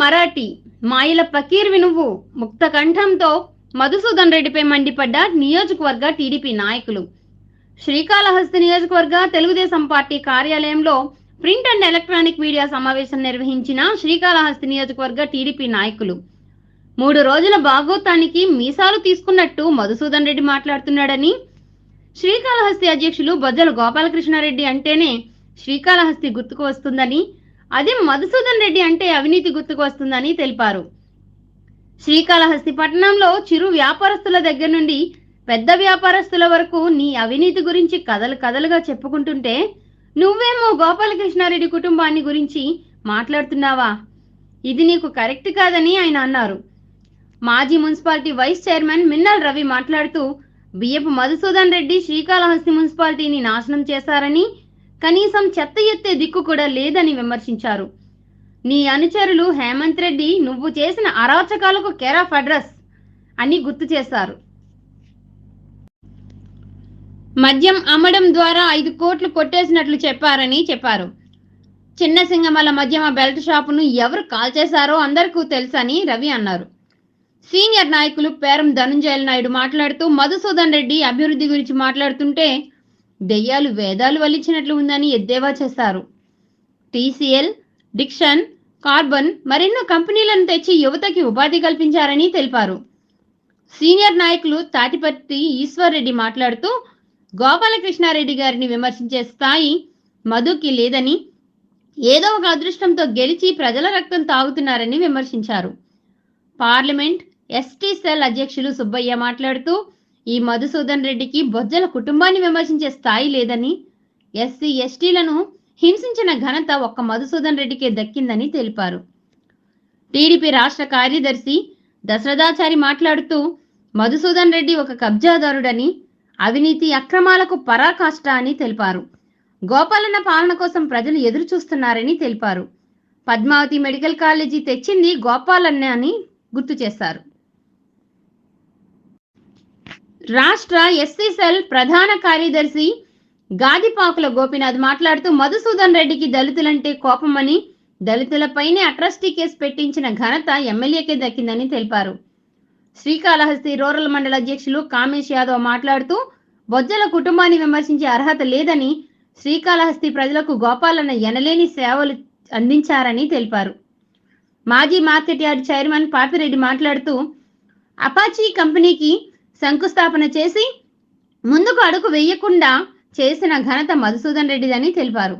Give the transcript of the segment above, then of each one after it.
మరాఠీ. మాయల పకీర్వి నువ్వు. ముక్త కంఠంతో మధుసూదన్ రెడ్డిపై మండిపడ్డ నియోజకవర్గ టీడీపీ నాయకులు. శ్రీకాళహస్తి నియోజకవర్గ తెలుగుదేశం పార్టీ కార్యాలయంలో ప్రింట్ అండ్ ఎలక్ట్రానిక్ మీడియా సమావేశం నిర్వహించిన శ్రీకాళహస్తి నియోజకవర్గ టీడీపీ నాయకులు. మూడు రోజుల భాగోతానికి మీసాలు తీసుకున్నట్టు మధుసూదన్ రెడ్డి మాట్లాడుతున్నాడని శ్రీకాళహస్తి అధ్యక్షులు బొజ్జల గోపాలకృష్ణారెడ్డి అంటేనే శ్రీకాళహస్తి గుర్తుకు వస్తుందని అదే మధుసూదన్ రెడ్డి అంటే అవినీతి గుర్తుకు వస్తుందని తెలిపారు. శ్రీకాళహస్తి పట్టణంలో చిరు వ్యాపారస్తుల దగ్గర నుండి పెద్ద వ్యాపారస్తుల వరకు నీ అవినీతి గురించి కథలు కథలుగా చెప్పుకుంటుంటే నువ్వేమో గోపాలకృష్ణారెడ్డి కుటుంబాన్ని గురించి మాట్లాడుతున్నావా? ఇది నీకు కరెక్ట్ కాదని ఆయన అన్నారు. మాజీ municipality vice chairman Minnal Ravi మాట్లాడుతూ బియ్యపు మధుసూదన్ రెడ్డి శ్రీకాళహస్తి మున్సిపాలిటీని నాశనం చేశారని కనీసం చెత్త ఎత్తే దిక్కు కూడా లేదని విమర్శించారు. నీ అనుచరులు హేమంత్ రెడ్డి నువ్వు చేసిన అరాచకాలకు కెరాఫ్ అడ్రస్ అని గుర్తు చేశారు. మద్యం అమ్మడం ద్వారా ఐదు కోట్లు కొట్టేసినట్లు చెప్పారని చెప్పారు. చిన్న సింగమల మద్యమ బెల్ట్ షాపును ఎవరు కాల్ చేశారో అందరికీ తెలుసని రవి అన్నారు. సీనియర్ నాయకులు పేరం ధనుంజయ నాయుడు మాట్లాడుతూ మధుసూదన్ రెడ్డి అభివృద్ధి గురించి మాట్లాడుతుంటే దెయ్యాలు వేదాలు వల్లించినట్లు ఉందని ఎద్దేవా చేశారు. టీసీఎల్ డిక్షన్ కార్బన్ మరెన్నో కంపెనీలను తెచ్చి యువతకి ఉపాధి కల్పించారని తెలిపారు. సీనియర్ నాయకులు తాటిపత్తి ఈశ్వర్ రెడ్డి మాట్లాడుతూ గోపాలకృష్ణారెడ్డి గారిని విమర్శించే స్థాయి మధుకి లేదని ఏదో ఒక అదృష్టంతో గెలిచి ప్రజల రక్తం తాగుతున్నారని విమర్శించారు. పార్లమెంట్ ఎస్టీ సెల్ అధ్యక్షులు సుబ్బయ్య మాట్లాడుతూ ఈ మధుసూదన్ రెడ్డికి బొజ్జల కుటుంబాన్ని విమర్శించే స్థాయి లేదని ఎస్సీ ఎస్టీలను హింసించిన ఘనత ఒక్క మధుసూదన్ రెడ్డికే దక్కిందని తెలిపారు. టీడీపీ రాష్ట్ర కార్యదర్శి దశరథాచారి మాట్లాడుతూ మధుసూదన్ రెడ్డి ఒక కబ్జాదారుడని అవినీతి అక్రమాలకు పరాకాష్ట అని తెలిపారు. గోపాలన్న పాలన కోసం ప్రజలు ఎదురు చూస్తున్నారని తెలిపారు. పద్మావతి మెడికల్ కాలేజీ తెచ్చింది గోపాలన్న అని గుర్తు చేశారు. రాష్ట్ర ఎస్సీ సెల్ ప్రధాన కార్యదర్శి గాదిపాకుల గోపినాథ్ మాట్లాడుతూ మధుసూదన్ రెడ్డికి దళితులంటే కోపమని దళితులపైనే అట్రస్టీ కేసు పెట్టించిన ఘనత ఎమ్మెల్యేకే దక్కిందని తెలిపారు. శ్రీకాళహస్తి రూరల్ మండల అధ్యక్షులు కామేష్ యాదవ్ మాట్లాడుతూ బొజ్జల కుటుంబాన్ని విమర్శించే అర్హత లేదని శ్రీకాళహస్తి ప్రజలకు గోపాలన్న ఎనలేని సేవలు అందించారని తెలిపారు. మాజీ మార్కెట్ యార్డ్ చైర్మన్ పాపిరెడ్డి మాట్లాడుతూ అపాచీ కంపెనీకి శంకుస్థాపన చేసి ముందుకు అడుగు వేయకుండా చేసిన ఘనత మధుసూదన్ రెడ్డిదని తెలిపారు.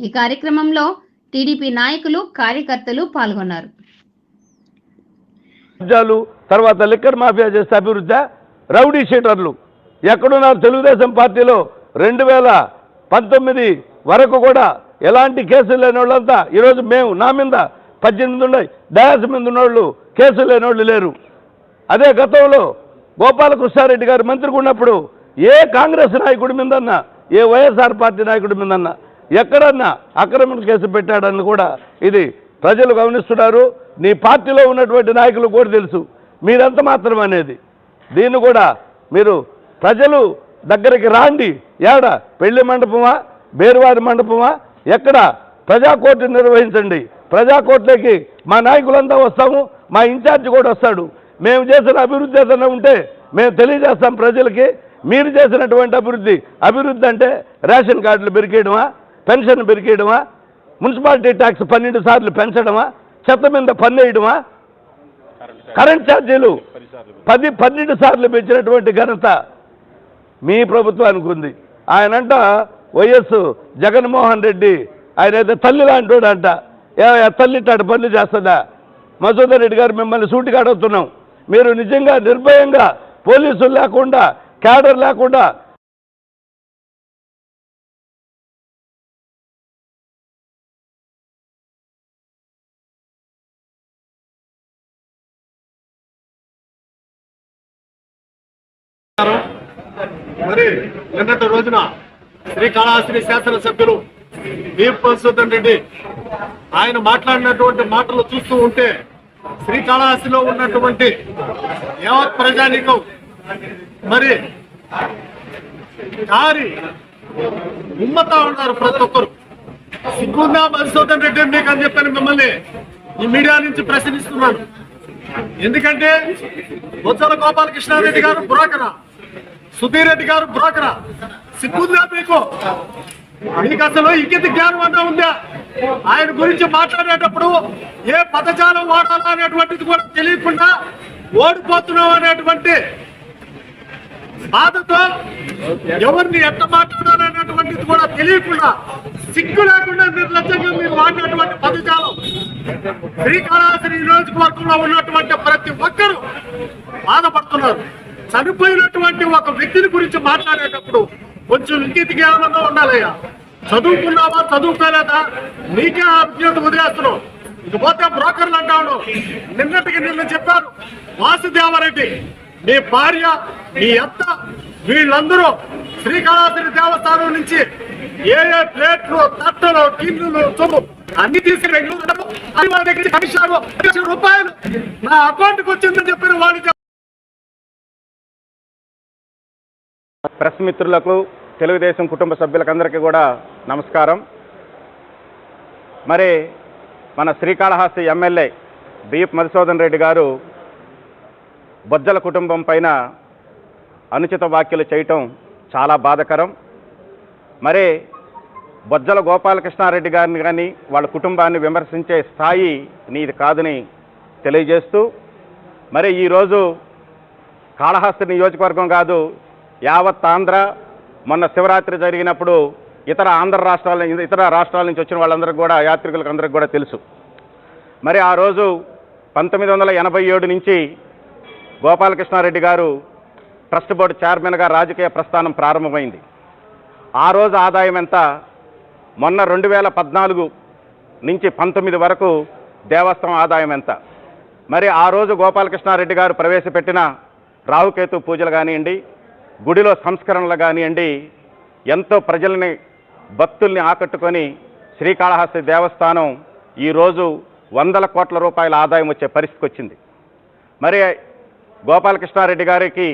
ఈ కార్యక్రమంలో టీడీపీ నాయకులు కార్యకర్తలు పాల్గొన్నారు. రాజ్యాలు తర్వాత లిక్కర్ మాఫియా చేస్తే అభివృద్ధి రౌడీ షీటర్లు. ఎక్కడున్నారు తెలుగుదేశం పార్టీలో? రెండు వేల పంతొమ్మిది వరకు కూడా ఎలాంటి కేసులు లేని వాళ్ళంతా ఈరోజు మేము నా మీద పద్దెనిమిది ఉన్నాయి డయాస్ మీద ఉన్నోళ్ళు కేసులు లేని వాళ్ళు లేరు. అదే గతంలో గోపాలకృష్ణారెడ్డి గారు మంత్రిగా ఉన్నప్పుడు ఏ కాంగ్రెస్ నాయకుడి మీదన్నా ఏ వైఎస్ఆర్ పార్టీ నాయకుడి మీదన్నా ఎక్కడన్నా ఆక్రమణ కేసు పెట్టాడని కూడా ఇది ప్రజలు గమనిస్తున్నారు. నీ పార్టీలో ఉన్నటువంటి నాయకులు కూడా తెలుసు. మీరంత మాత్రం అనేది. దీన్ని కూడా మీరు ప్రజలు దగ్గరికి రాండి. ఏడ పెళ్ళి మండపమా? బేరువారి మండపమా? ఎక్కడ? ప్రజాకోర్టు నిర్వహించండి. ప్రజాకోర్టులోకి మా నాయకులంతా వస్తాము. మా ఇన్ఛార్జ్ కూడా వస్తాడు. మేము చేసిన అభివృద్ధి ఏదైనా ఉంటే మేము తెలియజేస్తాం ప్రజలకి. మీరు చేసినటువంటి అభివృద్ధి అభివృద్ధి అంటే రేషన్ కార్డులు పెరికేయడమా పెన్షన్ పెరికేయడమా మున్సిపాలిటీ ట్యాక్స్ పన్నెండు సార్లు పెంచడమా చెత్త మీద పన్నేయడమా కరెంట్ ఛార్జీలు పది పన్నెండు సార్లు పెంచినటువంటి ఘనత మీ ప్రభుత్వానికి ఉంది ఆయనంట వైఎస్ జగన్మోహన్ రెడ్డి ఆయన అయితే తల్లి లాంటి అంట ఏ తల్లి ఇట్టాడు పనులు చేస్తుందా? మసూదర్ రెడ్డి గారు మిమ్మల్ని సూటిగా అడుగుతున్నాం మీరు నిజంగా నిర్భయంగా పోలీసులు లేకుండా క్యాడర్ లేకుండా మరి నిన్నటి రోజున శ్రీకాళహస్తి శాసనసభ్యులు దీప్ మధుసూదన్ రెడ్డి ఆయన మాట్లాడినటువంటి మాటలు చూస్తూ ఉంటే శ్రీకాళహస్తిలో ఉన్నటువంటి యావత్ ప్రజానికం. మరి కారి ఉమ్మతా ఉన్నారు ప్రతి ఒక్కరు. సిగ్గుందా మధుసూదన్ రెడ్డి మీకు అని చెప్పాను మిమ్మల్ని ఈ మీడియా నుంచి ప్రశ్నిస్తున్నాను. ఎందుకంటే బొత్సల గోపాలకృష్ణారెడ్డి గారు బ్రోకరా సుధీర్ రెడ్డి గారు బ్రోకరా. సిగ్గుందా మీకు? మీకు అసలు ఇంకిత జ్ఞానం అన్నా ఉందా? ఆయన గురించి మాట్లాడేటప్పుడు ఏ పదజాలం వాడాలా అనేటువంటిది కూడా తెలియకుండా ఓడిపోతున్నాం అనేటువంటి బాధతో ఎవరిని ఎట్ట మాట్లాడాలనేటువంటిది కూడా తెలియకుండా సిగ్గు లేకుండా నిర్లక్ష్యంగా మీరు వాడినటువంటి పదజాలం శ్రీకాళహస్తి నియోజకవర్గంలో ఉన్నటువంటి ప్రతి ఒక్కరూ బాధపడుతున్నారు. చనిపోయినటువంటి ఒక వ్యక్తిని గురించి మాట్లాడేటప్పుడు కొంచెం ఇంకితి జ్ఞానంగా ఉండాలయ్యా. చదువుకున్నావా? చదువుకోలేదా? నీకే అభ్యర్థి వదిలేస్తున్నావు. ఇకపోతే బ్రోకర్లు అంటాను నిన్నటికి నిన్న చెప్పారు వాసుదేవరెడ్డి. మీ భార్య మీ అత్త వీళ్ళందరూ శ్రీకాళహస్తి దేవస్థానం నుంచి ఏ ఏ ప్లేట్లు తట్టలు గిన్నెలు సొమ్ము అన్ని తీసుకుని బెంగళూరు అది వాళ్ళ దగ్గర కమిషారు లక్ష రూపాయలు. నా అకౌంట్కి వచ్చిందని చెప్పిన వాళ్ళు ప్రెస్ మిత్రులకు తెలుగుదేశం కుటుంబ సభ్యులకందరికీ కూడా నమస్కారం. మరి మన శ్రీకాళహస్తి ఎమ్మెల్యే బిఎఫ్ మధుసూదన్ రెడ్డి గారు బొజ్జల కుటుంబం పైన అనుచిత వ్యాఖ్యలు చేయటం చాలా బాధకరం. మరి బొజ్జల గోపాలకృష్ణారెడ్డి గారిని కానీ వాళ్ళ కుటుంబాన్ని విమర్శించే స్థాయి నీది కాదని తెలియజేస్తూ మరి ఈరోజు కాళహస్తి నియోజకవర్గం కాదు యావత్ ఆంధ్ర మొన్న శివరాత్రి జరిగినప్పుడు ఇతర ఆంధ్ర రాష్ట్రాల ఇతర రాష్ట్రాల నుంచి వచ్చిన వాళ్ళందరికీ కూడా యాత్రికులకు అందరికీ కూడా తెలుసు. మరి ఆ రోజు పంతొమ్మిది వందల ఎనభై ఏడు నుంచి గోపాలకృష్ణారెడ్డి గారు ట్రస్ట్ బోర్డు చైర్మన్గా రాజకీయ ప్రస్థానం ప్రారంభమైంది. ఆ రోజు ఆదాయం ఎంత? మొన్న రెండు వేల పద్నాలుగు నుంచి పంతొమ్మిది వరకు దేవస్థానం ఆదాయం ఎంత? మరి ఆ రోజు గోపాలకృష్ణారెడ్డి గారు ప్రవేశపెట్టిన రావుకేతు పూజలు కానివ్వండి గుడిలో సంస్కరణలు కానివ్వండి ఎంతో ప్రజల్ని భక్తుల్ని ఆకట్టుకొని శ్రీకాళహస్తి దేవస్థానం ఈరోజు వందల కోట్ల రూపాయల ఆదాయం వచ్చే పరిస్థితికి వచ్చింది. మరి గోపాలకృష్ణారెడ్డి గారికి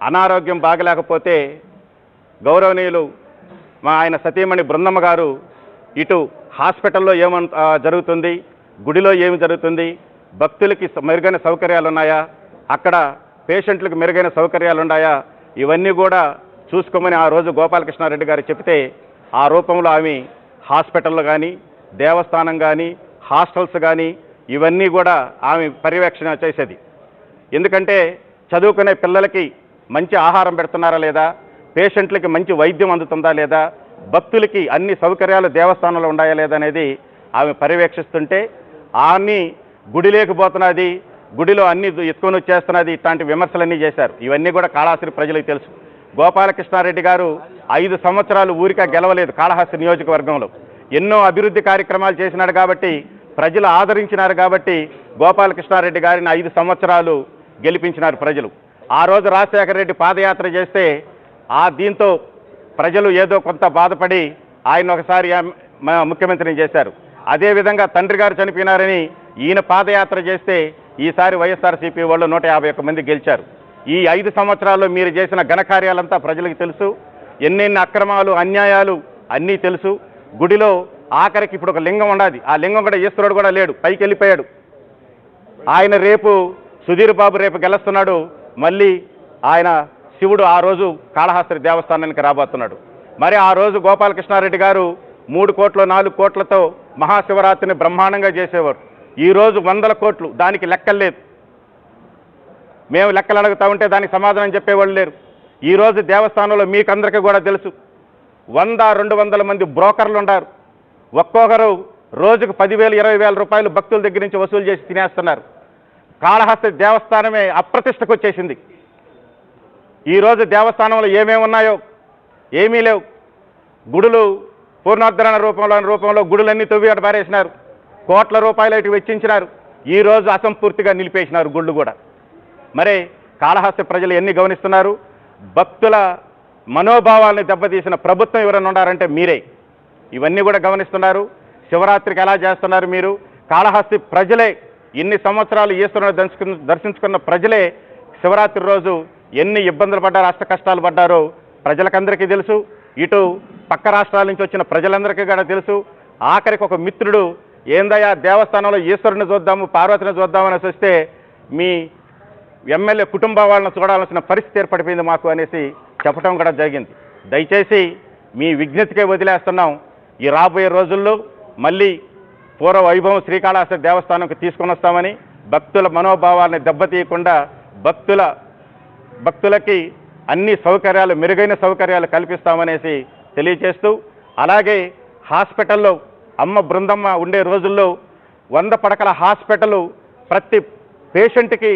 అనారోగ్యం బాగలేకపోతే గౌరవనీయులు మా ఆయన సతీమణి బృందమ్మ గారు ఇటు హాస్పిటల్లో ఏమన్ జరుగుతుంది గుడిలో ఏమి జరుగుతుంది భక్తులకి మెరుగైన సౌకర్యాలు ఉన్నాయా అక్కడ పేషెంట్లకు మెరుగైన సౌకర్యాలు ఉన్నాయా ఇవన్నీ కూడా చూసుకోమని ఆ రోజు గోపాలకృష్ణారెడ్డి గారు చెప్తే ఆ రూపంలో ఆమె హాస్పిటల్లో కానీ దేవస్థానం కానీ హాస్టల్స్ కానీ ఇవన్నీ కూడా ఆమె పర్యవేక్షణ చేసేది. ఎందుకంటే చదువుకునే పిల్లలకి మంచి ఆహారం పెడుతున్నారా లేదా? పేషెంట్లకి మంచి వైద్యం అందుతుందా లేదా? భక్తులకి అన్ని సౌకర్యాలు దేవస్థానంలో ఉన్నాయా లేదా అనేది ఆమె పర్యవేక్షిస్తుంటే ఆమె గుడి లేకపోతున్నది గుడిలో అన్ని ఎత్తుకొని వచ్చేస్తున్నది ఇట్లాంటి విమర్శలన్నీ చేశారు. ఇవన్నీ కూడా కాళహస్తి ప్రజలకు తెలుసు. గోపాలకృష్ణారెడ్డి గారు ఐదు సంవత్సరాలు ఊరిక గెలవలేదు కాళహస్తి నియోజకవర్గంలో. ఎన్నో అభివృద్ధి కార్యక్రమాలు చేసినాడు కాబట్టి ప్రజలు ఆదరించినారు కాబట్టి గోపాలకృష్ణారెడ్డి గారిని ఐదు సంవత్సరాలు గెలిపించినారు ప్రజలు. ఆ రోజు రాజశేఖర రెడ్డి పాదయాత్ర చేస్తే ఆ దీంతో ప్రజలు ఏదో కొంత బాధపడి ఆయన ఒకసారి ముఖ్యమంత్రిని చేశారు. అదేవిధంగా తండ్రి గారు చనిపోయినారని ఈయన పాదయాత్ర చేస్తే ఈసారి వైఎస్ఆర్సీపీ వాళ్ళు నూట యాభై మంది గెలిచారు. ఈ ఐదు సంవత్సరాల్లో మీరు చేసిన ఘనకార్యాలంతా ప్రజలకు తెలుసు. ఎన్నెన్ని అక్రమాలు అన్యాయాలు అన్నీ తెలుసు. గుడిలో ఆఖరికి ఇప్పుడు ఒక లింగం ఉండాది. ఆ లింగం కూడా ఈశ్వరుడు కూడా లేడు. పైకి వెళ్ళిపోయాడు. ఆయన రేపు సుధీర్ బాబు రేపు గెలుస్తున్నాడు. మళ్ళీ ఆయన శివుడు ఆ రోజు కాళహాస్త్రి దేవస్థానానికి రాబోతున్నాడు. మరి ఆ రోజు గోపాలకృష్ణారెడ్డి గారు మూడు కోట్లు నాలుగు కోట్లతో మహాశివరాత్రిని బ్రహ్మాండంగా చేసేవారు. ఈరోజు వందల కోట్లు దానికి లెక్కలేదు మేము లెక్కలు అడుగుతా ఉంటే దానికి సమాధానం చెప్పేవాళ్ళు లేరు. ఈరోజు దేవస్థానంలో మీకందరికీ కూడా తెలుసు వంద రెండు వందల మంది బ్రోకర్లు ఉన్నారు. ఒక్కొక్కరు రోజుకు పదివేలు ఇరవై వేల రూపాయలు భక్తుల దగ్గర నుంచి వసూలు చేసి తినేస్తున్నారు. కాళహస్తి దేవస్థానమే అప్రతిష్టకు వచ్చేసింది. ఈరోజు దేవస్థానంలో ఏమేమి ఉన్నాయో ఏమీ లేవు. గుడులు పూర్ణోద్ధరణ రూపంలో రూపంలో గుడులన్నీ తవ్వి అటు పారేసినారు. కోట్ల రూపాయలు ఇటు వెచ్చించినారు. ఈరోజు అసంపూర్తిగా నిలిపేసినారు గుళ్ళు కూడా. మరి కాళహస్తి ప్రజలు ఎన్ని గమనిస్తున్నారు? భక్తుల మనోభావాలను దెబ్బతీసిన ప్రభుత్వం ఎవరైనా ఉన్నారంటే మీరే. ఇవన్నీ కూడా గమనిస్తున్నారు. శివరాత్రికి ఎలా చేస్తున్నారు మీరు? కాళహస్తి ప్రజలే ఇన్ని సంవత్సరాలు ఈశ్వరుని దర్శించు దర్శించుకున్న ప్రజలే శివరాత్రి రోజు ఎన్ని ఇబ్బందులు పడ్డారో అష్ట కష్టాలు పడ్డారో ప్రజలకందరికీ తెలుసు. ఇటు పక్క రాష్ట్రాల నుంచి వచ్చిన ప్రజలందరికీ కూడా తెలుసు. ఆఖరికి ఒక మిత్రుడు ఏందయ్యా దేవస్థానంలో ఈశ్వరుని చూద్దాము పార్వతిని చూద్దామని వస్తే మీ ఎమ్మెల్యే కుటుంబ వాళ్ళని చూడాల్సిన పరిస్థితి ఏర్పడిపోయింది మాకు అనేసి చెప్పడం కూడా జరిగింది. దయచేసి మీ విజ్ఞతకే వదిలేస్తున్నాం. ఈ రాబోయే రోజుల్లో మళ్ళీ పూర్వ వైభవం శ్రీకాళహస్తి దేవస్థానంకి తీసుకొని వస్తామని భక్తుల మనోభావాలని దెబ్బతీయకుండా భక్తుల భక్తులకి అన్ని సౌకర్యాలు మెరుగైన సౌకర్యాలు కల్పిస్తామనేసి తెలియజేస్తూ అలాగే హాస్పిటల్లో అమ్మ బృందమ్మ ఉండే రోజుల్లో వంద పడకల హాస్పిటల్ ప్రతి పేషెంట్కి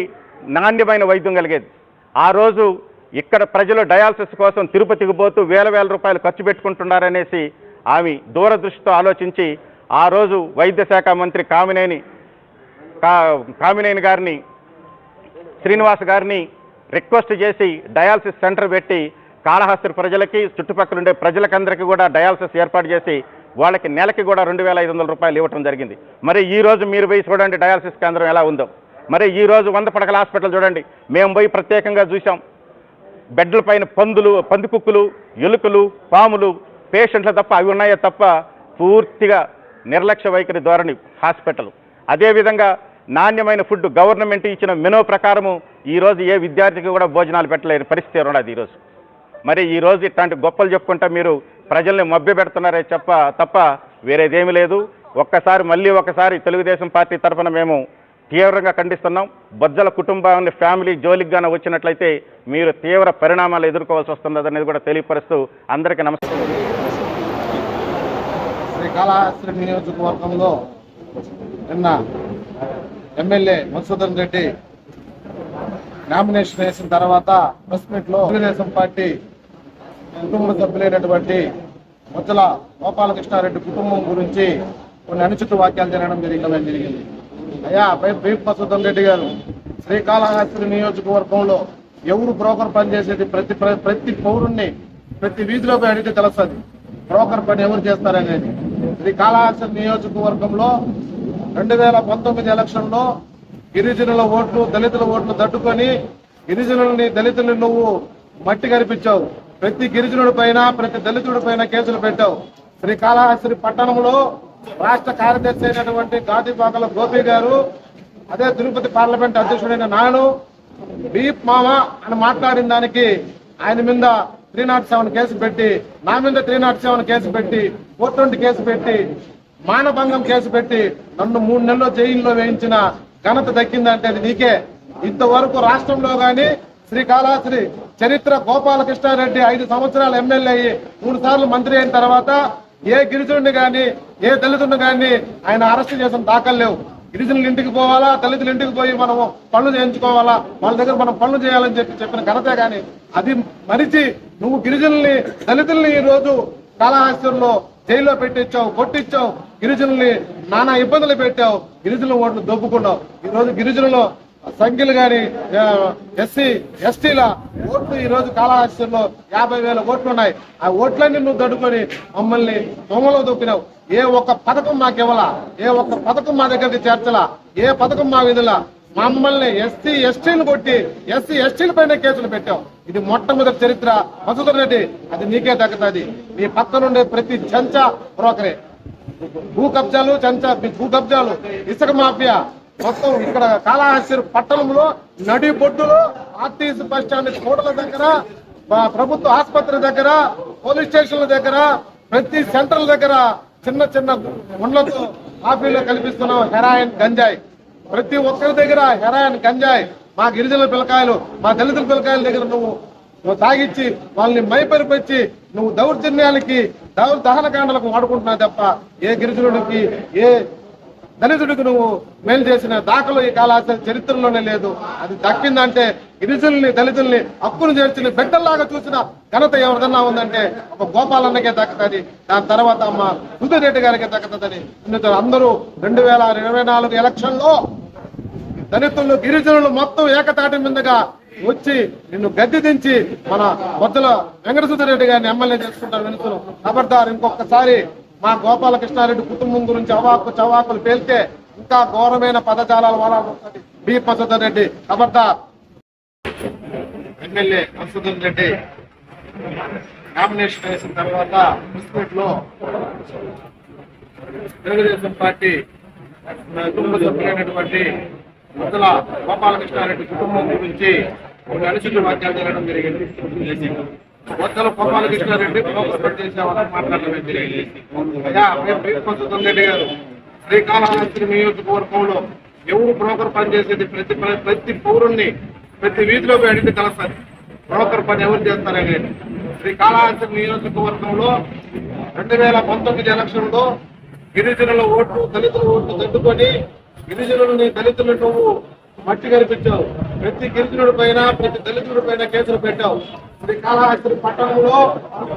నాణ్యమైన వైద్యం కలిగేది. ఆ రోజు ఇక్కడ ప్రజలు డయాలసిస్ కోసం తిరుపతికి పోతూ వేల వేల రూపాయలు ఖర్చు పెట్టుకుంటున్నారనేసి ఆమె దూరదృష్టితో ఆలోచించి ఆ రోజు వైద్య శాఖ మంత్రి కామినేని కా కామినేని గారిని శ్రీనివాస్ గారిని రిక్వెస్ట్ చేసి డయాలసిస్ సెంటర్ పెట్టి కాళహస్తి ప్రజలకి చుట్టుపక్కల ఉండే ప్రజలకందరికీ కూడా డయాలసిస్ ఏర్పాటు చేసి వాళ్ళకి నెలకి కూడా రెండు వేల ఐదు వందల రూపాయలు ఇవ్వటం జరిగింది. మరి ఈ రోజు మీరు పోయి చూడండి డయాలసిస్ కేంద్రం ఎలా ఉందో. మరి ఈ రోజు వంద పడకల హాస్పిటల్ చూడండి. మేము పోయి ప్రత్యేకంగా చూసాం బెడ్ల పైన పందులు పందికుక్కులు ఎలుకలు పాములు పేషెంట్లు తప్ప అవి ఉన్నాయో తప్ప పూర్తిగా నిర్లక్ష్య వైఖరి ధోరణి హాస్పిటల్. అదేవిధంగా నాణ్యమైన ఫుడ్ గవర్నమెంట్ ఇచ్చిన మెనో ప్రకారము ఈరోజు ఏ విద్యార్థికి కూడా భోజనాలు పెట్టలేని పరిస్థితి ఉన్నది ఈరోజు మరి ఈరోజు ఇట్లాంటి గొప్పలు చెప్పుకుంటా మీరు ప్రజల్ని మభ్య పెడుతున్నారే చెప్ప తప్ప వేరేదేమీ లేదు. ఒక్కసారి మళ్ళీ ఒకసారి తెలుగుదేశం పార్టీ తరఫున మేము తీవ్రంగా ఖండిస్తున్నాం. బొజ్జల కుటుంబాన్ని ఫ్యామిలీ జోలికి వచ్చినట్లయితే మీరు తీవ్ర పరిణామాలు ఎదుర్కోవాల్సి వస్తుంది అనేది కూడా తెలియపరుస్తూ అందరికీ నమస్కారం శ్రీకాళహస్తి నియోజకవర్గంలో నిన్న ఎమ్మెల్యే మధుసూదన్ రెడ్డి నామినేషన్ వేసిన తర్వాత ప్రెస్ మీట్లో తెలుగుదేశం పార్టీ కుటుంబ సభ్యులైనటువంటి ముచ్చల గోపాలకృష్ణారెడ్డి కుటుంబం గురించి కొన్ని అనుచిత వాక్యాలు జరగడం జరిగింది జరిగింది. అయ్యా బీప్ మధుసూదన్ రెడ్డి గారు శ్రీకాళహస్తి నియోజకవర్గంలో ఎవరు బ్రోకర్ పనిచేసేది ప్రతి ప్రతి పౌరుణ్ణి ప్రతి వీధిలో పోయి అడిగితే తెలుస్తుంది. బ్రోకర్ పని ఎవరు చేస్తారనేది. శ్రీకాళహస్తి నియోజకవర్గంలో రెండు వేల పంతొమ్మిది ఎలక్షన్లో గిరిజనుల ఓట్లు దళితుల ఓట్లు తట్టుకొని గిరిజనుల్ని దళితుల్ని నువ్వు మట్టి కనిపించావు ప్రతి గిరిజనుడి పైన ప్రతి దళితుడి పైన కేసులు పెట్టావు. శ్రీకాళహస్తి పట్టణంలో రాష్ట్ర కార్యదర్శి అయినటువంటి గాదిపాకల గోపి గారు అదే తిరుపతి పార్లమెంట్ అధ్యక్షుడైన నాను బీప్ మామ అని మాట్లాడిన దానికి ఆయన మీద త్రీ నాట్ సెవెన్ కేసు పెట్టి నా మీద త్రీ నాట్ సెవెన్ కేసు పెట్టి ఫోర్ ట్వంటీ కేసు పెట్టి మానభంగం కేసు పెట్టి నన్ను మూడు నెలలు జైల్లో వేయించిన ఘనత దక్కిందంటే అది నీకే. ఇంతవరకు రాష్ట్రంలో కానీ శ్రీకాళహస్తి చరిత్ర గోపాలకృష్ణారెడ్డి ఐదు సంవత్సరాలు ఎమ్మెల్యే అయ్యి మూడు సార్లు మంత్రి అయిన తర్వాత ఏ గిరిజనుడిని కానీ ఏ దళితుడిని కానీ ఆయన అరెస్ట్ చేసిన దాఖలు లేవు. గిరిజనుల ఇంటికి పోవాలా దళితుల ఇంటికి పోయి మనము పనులు చేయించుకోవాలా వాళ్ళ దగ్గర మనం పనులు చేయాలని చెప్పి చెప్పిన ఘనతే కానీ అది మరిచి నువ్వు గిరిజనుల్ని దళితుల్ని ఈ రోజు కాళహస్తిలో జైల్లో పెట్టించావు కొట్టించావు గిరిజనుల్ని నానా ఇబ్బందులు పెట్టావు గిరిజనుల ఓట్లు దొబ్బుకున్నావు. ఈ రోజు గిరిజనులు సంఖ్యలు గాని ఎస్సీ ఎస్టీల ఓట్లు ఈ రోజు కాళహస్తిలో యాభై వేల ఓట్లు ఉన్నాయి ఆ ఓట్లన్నీ నువ్వు దడుకొని మమ్మల్ని దొంగలో దొక్కినావు. ఏ ఒక్క పథకం మాకు ఇవ్వలా? ఏ ఒక్క పథకం మా దగ్గరికి చేర్చలా? ఏ పథకం మా విధులా? మమ్మల్ని ఎస్సీ ఎస్టీలు కొట్టి ఎస్సీ ఎస్టీల పైన కేసులు పెట్టావు. ఇది మొట్టమొదటి చరిత్ర. మధుసూదన్ రెడ్డి అది నీకే దక్కుతుంది. నీ పక్కనుండే ప్రతి చెంచా బ్రోకరే. భూ కబ్జాలు చెంచా భూ కబ్జాలు. ఇసుక మాఫియా. మొత్తం ఇక్కడ కాళహస్తి పట్టణంలో నడి బొడ్డులో ఆర్టీసీ బస్ స్టాండ్ కోటల దగ్గర ప్రభుత్వ ఆసుపత్రి దగ్గర పోలీస్ స్టేషన్ల దగ్గర ప్రతి సెంటర్ల దగ్గర చిన్న చిన్న గుండ్లతో కాఫీలో కల్పిస్తున్నాం హెరాయిన్ గంజాయి. ప్రతి ఒక్కరి దగ్గర హెరాయిన్ గంజాయి. మా గిరిజనుల పిల్లకాయలు మా దళితుల పిల్లకాయల దగ్గర నువ్వు నువ్వు తాగిచ్చి వాళ్ళని మైపరిపచ్చి నువ్వు దౌర్జన్యాలకి దౌర్ దహనకాండలకు వాడుకుంటున్నావు తప్ప ఏ గిరిజనుడికి ఏ దళితుడికి నువ్వు మేలు చేసిన దాఖలు ఈ కాలాస్తి చరిత్రలోనే లేదు. అది దక్కిందంటే గిరిజనుల్ని దళితుల్ని హక్కును చేర్చిన బిడ్డల్లాగా చూసిన ఘనత ఎవరిదన్నా ఉందంటే ఒక గోపాలన్నకే దక్కుతుంది. దాని తర్వాత అమ్మ సుధీరెడ్డి గారికి దక్కుతుందని ఇందులో అందరూ రెండు వేల ఇరవై నాలుగు ఎలక్షన్లో దళితులు గిరిజనులు మొత్తం ఏకతాటి మీదగా వచ్చి నిన్ను గద్దె దించి మన బొద్దల వెంకటసుధరెడ్డి గారిని ఎమ్మెల్యే చేసుకుంటారు. వెనుకలు ఖబర్దార్ ఇంకొకసారి మా గోపాలకృష్ణారెడ్డి కుటుంబం గురించి అవాకు చవాకులు పేల్తే ఇంకా ఘోరమైన పదజాలాలు వాడాలి బి. మధుసూదన్ రెడ్డి ఖబర్దార్ ఎమ్మెల్యే మధుసూదన్ రెడ్డి నామినేషన్ వేసిన తర్వాత ప్రెస్లో తెలుగుదేశం పార్టీ కుటుంబ సభ్యులైనటువంటి ముద్దల గోపాలకృష్ణారెడ్డి కుటుంబం గురించి కొన్ని అనుచిత వాక్యాలు జరగడం జరిగింది. ముద్దల గోపాలకృష్ణారెడ్డి బ్రోకర్ పని చేసేవాళ్ళని మాట్లాడలేదు జరిగింది. అయ్యా మేము రెడ్డి గారు. శ్రీకాళహస్తి నియోజకవర్గంలో ఎవరు బ్రోకర్ పని చేసేది? ప్రతి ప్రతి పౌరుణ్ణి ప్రతి వీధిలో అడిగి అడిగితే బ్రోకర్ పని ఎవరు చేస్తారనేది శ్రీకాళహస్తి నియోజకవర్గంలో రెండు వేల పంతొమ్మిది ఎలక్షన్లో గిరిజనుల ఓట్లు దళితుల ఓట్లు తట్టుకొని గిరిజనులని దళితులు నువ్వు మట్టి కనిపించావు. ప్రతి గిరిజనుడి పైన ప్రతి దళితుడి పైన కేసులు పెట్టావు. శ్రీకాళహస్తి పట్టణంలో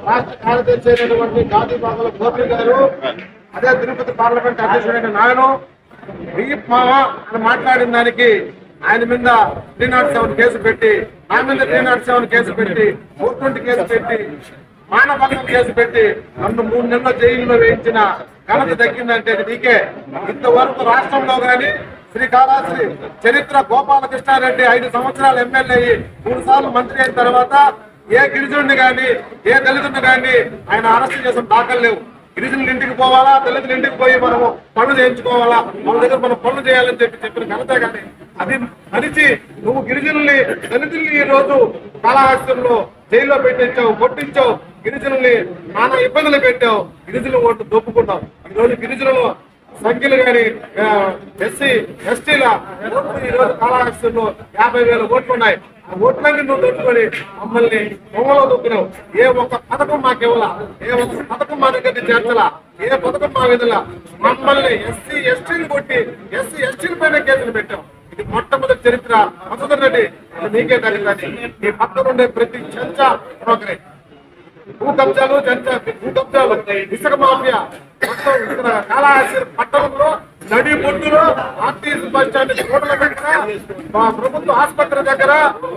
రాష్ట్ర కార్యదర్శి అయినటువంటి గాంధీబాగుల గోపి గారు అదే తిరుపతి పార్లమెంట్ అధ్యక్షుడైన నాయను బియ్యప్ అని మాట్లాడిన దానికి ఆయన మీద త్రీ నాట్ సెవెన్ కేసు పెట్టి నా మీద త్రీ నాట్ సెవెన్ కేసు పెట్టి ఫోర్ ట్వంటీ కేసు పెట్టి మానభంగం కేసు పెట్టి నన్ను మూడు నెలల జైల్లో వేయించిన ఘనత దక్కిందంటే నీకే. ఇంతవరకు రాష్ట్రంలో శ్రీ కాళాశ్రీ చరిత్ర గోపాలకృష్ణారెడ్డి ఐదు సంవత్సరాలు ఎమ్మెల్యే అయ్యి మూడు సార్లు మంత్రి అయిన తర్వాత ఏ గిరిజనుడిని కానీ ఏ దళితుడిని కానీ ఆయన అరెస్ట్ చేసిన దాఖలు లేవు. గిరిజనుల ఇంటికి పోవాలా? దళితుల ఇంటికి పోయి మనము పనులు చేయించుకోవాలా? మన దగ్గర మనం పనులు చేయాలని చెప్పి చెప్పిన ఘనతే కానీ అది మనిషి నువ్వు గిరిజనుల్ని దళితుల్ని ఈ రోజు కాళహస్తంలో జైల్లో పెట్టించావు కొట్టించావు. గిరిజనుల్ని నానా ఇబ్బందులు పెట్టావు. గిరిజనులు ఓట్లు దొప్పుకున్నావు ఈ రోజు గిరిజనులు సంఖ్యలు కానీ ఎస్సీ ఎస్టీల ఈ రోజు యాభై వేల ఓట్లు ఉన్నాయి. ఆ ఓట్లన్నీ నువ్వు పెట్టుకొని మమ్మల్ని బొమ్మలో దొక్కినావు ఏ ఒక్క పథకం మాకు ఇవ్వాల ఏ ఒక్క పథకం మా దగ్గర చేర్చలా? ఏ పథకం మా విధుల మమ్మల్ని ఎస్సీ ఎస్టీని కొట్టి ఎస్సీ ఎస్టీల పైన కేసులు పెట్టాం. ఇది మొట్టమొదటి చరిత్ర. మధుకర్ రెడ్డి నీకే తగ్గిందని ఈ పక్కన ఉండే ప్రతి చర్చ బ్రోకరే భూ కబ్జాలు చర్చ భూ కబ్జాలు ఇసుక మాఫియా. మొత్తం ఇక్కడ కాళహస్తి పట్టణంలో నడి బొడ్డులో ఆర్టీసీ బస్ స్టాండ్ రోడ్ల దగ్గర మా ప్రభుత్వ ఆసుపత్రి దగ్గర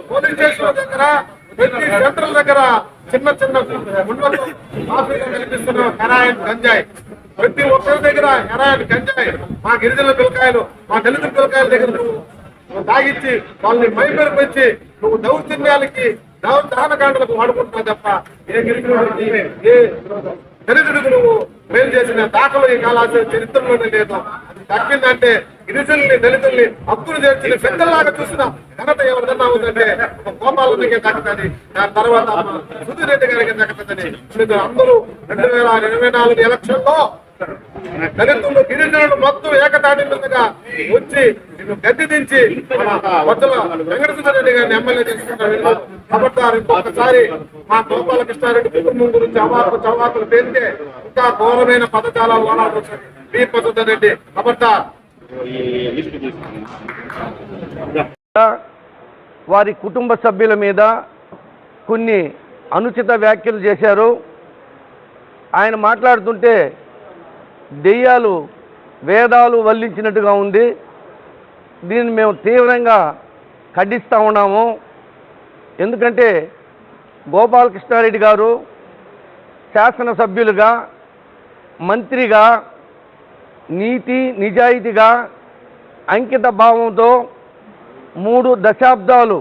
పోలీస్ స్టేషన్ దగ్గర ప్రతి సెంటర్ దగ్గర చిన్న చిన్న గుండెలు కనిపిస్తున్న హెరాయిన్ గంజాయి. ప్రతి ఒక్కరి దగ్గర హెరాయిన్ గంజాయి. మా గిరిజన పిల్లకాయలు మా దళిత పిల్లకాయల దగ్గర తాగించి నువ్వు తాగిచ్చి వాళ్ళని నువ్వు దౌర్జన్యాలకి దౌ దహనకాండలకు వాడుకుంటున్నావు తప్ప ఏ గిరిజనుడికి ఏ దరిద్రుడికి నువ్వు మేలు చేసిన దాఖలు ఈ కాలాసిన చరిత్రలోనే లేదు. అది దక్కిందంటే గిరిజనుల్ని దళితుల్ని హక్కులు చేర్చిన పెద్దలాగా చూసిన ఘనత ఎవరిదన్నా ఉందంటే ఒక గోపాలన్నకే దక్కుతుంది దాని తర్వాత సుధీర్ రెడ్డి గారికి దక్కుతుందని అందరూ రెండు వేల ఇరవై నాలుగు ఎలక్షన్లో దళితులు గిరిజనులు మొత్తం ఏకతాటి మీదుగా వచ్చి నిన్ను గద్దె దించి మన వద్దల వెంకటేశ్వర గారిని ఎమ్మెల్యే తీసుకుంటారు. కాబట్టి ఇంకొకసారి మా గోపాలకృష్ణారెడ్డి కుటుంబం గురించి అవాకు చవాకులు పెరిగితే ఇంకా ఘోరమైన పథకాలు ఓనాలు వచ్చాయి. బి పద్ధతి రెడ్డి కాబట్టి వారి కుటుంబ సభ్యుల మీద కొన్ని అనుచిత వ్యాఖ్యలు చేశారు. ఆయన మాట్లాడుతుంటే దెయ్యాలు వేదాలు వల్లించినట్టుగా ఉంది. దీన్ని మేము తీవ్రంగా ఖండిస్తూ ఉన్నాము. ఎందుకంటే గోపాలకృష్ణారెడ్డి గారు శాసనసభ్యులుగా మంత్రిగా నీతి నిజాయితీగా అంకిత భావంతో మూడు దశాబ్దాలు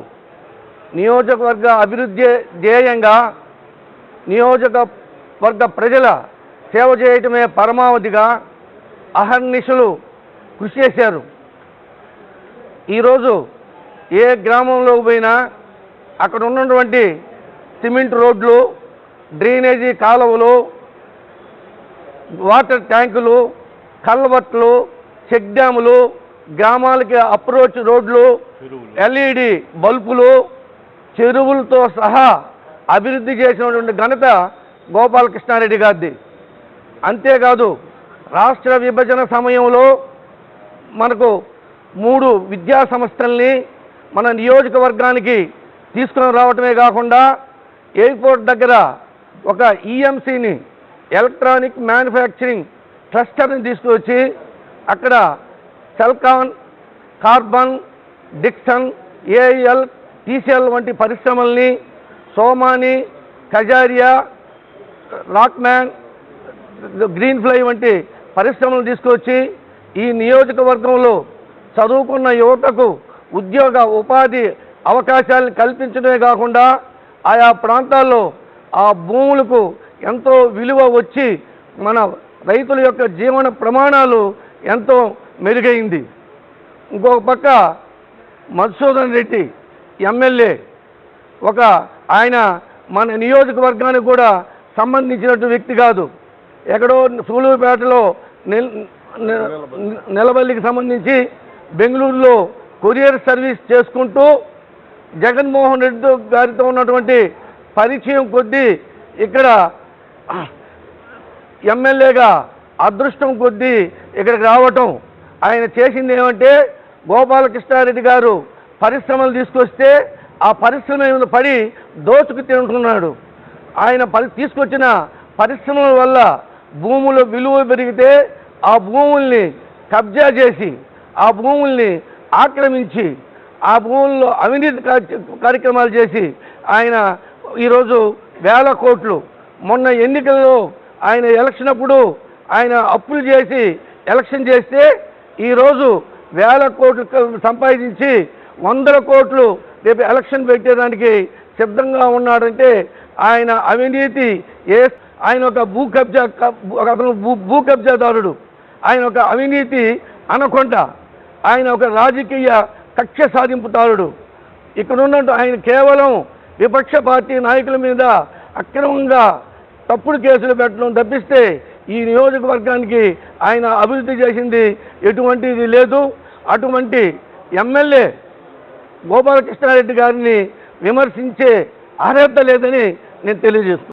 నియోజకవర్గ అభివృద్ధి ధ్యేయంగా నియోజకవర్గ ప్రజల సేవ చేయటమే పరమావధిగా అహర్నిశలు కృషి చేశారు. ఈరోజు ఏ గ్రామంలోకి పోయినా అక్కడ ఉన్నటువంటి సిమెంట్ రోడ్లు డ్రైనేజీ కాలువలు వాటర్ ట్యాంకులు కల్వర్ట్లు చెక్ డ్యాములు గ్రామాలకి అప్రోచ్ రోడ్లు ఎల్ఈడి బల్బులు చెరువులతో సహా అభివృద్ధి చేసినటువంటి ఘనత గోపాలకృష్ణారెడ్డి గారిది. అంతేకాదు రాష్ట్ర విభజన సమయంలో మనకు మూడు విద్యా సంస్థల్ని మన నియోజకవర్గానికి తీసుకుని రావటమే కాకుండా ఎయిర్పోర్ట్ దగ్గర ఒక ఈఎంసీని ఎలక్ట్రానిక్ మ్యానుఫ్యాక్చరింగ్ క్లస్టర్ని తీసుకువచ్చి అక్కడ Celkon carbon Dixon AL TCL వంటి పరిశ్రమల్ని Somany Kajaria Rockman green fly వంటి పరిశ్రమలు తీసుకొచ్చి ఈ నియోజకవర్గంలో చదువుకున్న యువతకు ఉద్యోగ ఉపాధి అవకాశాలను కల్పించడమే కాకుండా ఆయా ప్రాంతాల్లో ఆ భూములకు ఎంతో విలువ వచ్చి మన రైతుల యొక్క జీవన ప్రమాణాలు ఎంతో మెరుగైంది. ఇంకొక పక్క మధుసూదన్ రెడ్డి ఎమ్మెల్యే. ఒక ఆయన మన నియోజకవర్గానికి కూడా సంబంధించినటువంటి వ్యక్తి కాదు. ఎక్కడో సూలూరుపేటలో నిల్ నిలబల్లికి సంబంధించి బెంగళూరులో కొరియర్ సర్వీస్ చేసుకుంటూ జగన్మోహన్ రెడ్డి గారితో ఉన్నటువంటి పరిచయం కొద్దీ ఇక్కడ ఎమ్మెల్యేగా అదృష్టం కొద్దీ ఇక్కడికి రావటం. ఆయన చేసింది ఏమంటే గోపాలకృష్ణారెడ్డి గారు పరిశ్రమలు తీసుకొస్తే ఆ పరిశ్రమ పడి దోచుకు తింటున్నాడు. ఆయన పరి తీసుకొచ్చిన పరిశ్రమల వల్ల భూముల విలువ పెరిగితే ఆ భూముల్ని కబ్జా చేసి ఆ భూముల్ని ఆక్రమించి ఆ భూముల్లో అవినీతి కార్యక్రమాలు చేసి ఆయన ఈరోజు వేల కోట్లు మొన్న ఎన్నికల్లో ఆయన ఎలక్షన్ అప్పుడు ఆయన అప్పులు చేసి ఎలక్షన్ చేస్తే ఈరోజు వేల కోట్లు సంపాదించి వందల కోట్లు రేపు ఎలక్షన్ పెట్టేదానికి సిద్ధంగా ఉన్నాడంటే ఆయన అవినీతి ఏ ఆయన ఒక భూ కబ్జా ఒక అతను భూ భూ కబ్జాదారుడు. ఆయన ఒక అవినీతి అనకొండ. ఆయన ఒక రాజకీయ కక్ష సాధింపుదారుడు ఇక్కడ ఉన్నట్టు ఆయన కేవలం విపక్ష పార్టీ నాయకుల మీద అక్రమంగా తప్పుడు కేసులు పెట్టడం తప్పిస్తే ఈ నియోజకవర్గానికి ఆయన అభివృద్ధి చేసింది ఎటువంటిది లేదు. అటువంటి ఎమ్మెల్యే గోపాలకృష్ణారెడ్డి గారిని విమర్శించే అర్హత లేదని నేను తెలియజేస్తున్నాను